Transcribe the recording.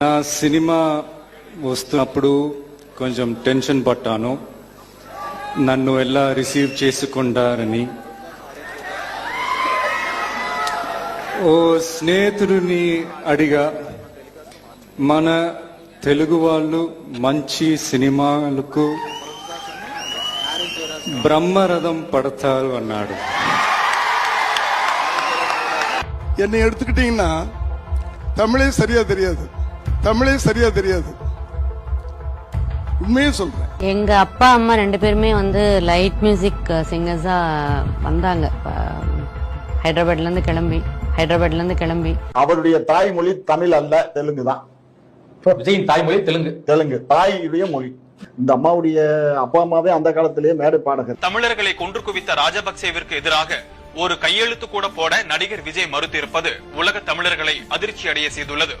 నా సినిమా వస్తున్నప్పుడు కొంచెం టెన్షన్ పట్టాను నన్ను ఎలా రిసీవ్ చేసుకుంటారని ఓ స్నేహితుడిని అడిగా మన తెలుగు వాళ్ళు మంచి సినిమాలకు బ్రహ్మరథం పడతారు అన్నాడు என்னை எடுத்துக்கிட்டீங்கன்னா தமிழே சரியா தெரியாது தமிழே சரியா தெரியாது. உண்மையே சொல்றேன். எங்க அப்பா அம்மா ரெண்டு பேருமே வந்து லைட் மியூசிக் சிங்கர்ஸா வந்தாங்க. ஹைதராபாத்ல இருந்து கிளம்பி ஹைதராபாத்ல இருந்து கிளம்பி. அவருடைய தாய்மொழி தமிழ் அல்ல தெலுங்கு தான். விஜயின் தாய்மொழி தெலுங்கு. தெலுங்கு தாயுடைய மொழி. இந்த அம்மாவுடைய அப்பா அம்மாவே அந்த காலத்திலேயே மேடை பாடகர். தமிழர்களை கொன்று குவித்த ராஜபக்சேவிற்கு எதிராக ஒரு கையெழுத்து கூட போட நடிகர் விஜய் மறுத்திருப்பது உலக தமிழர்களை அதிர்ச்சி அடைய செய்துள்ளது.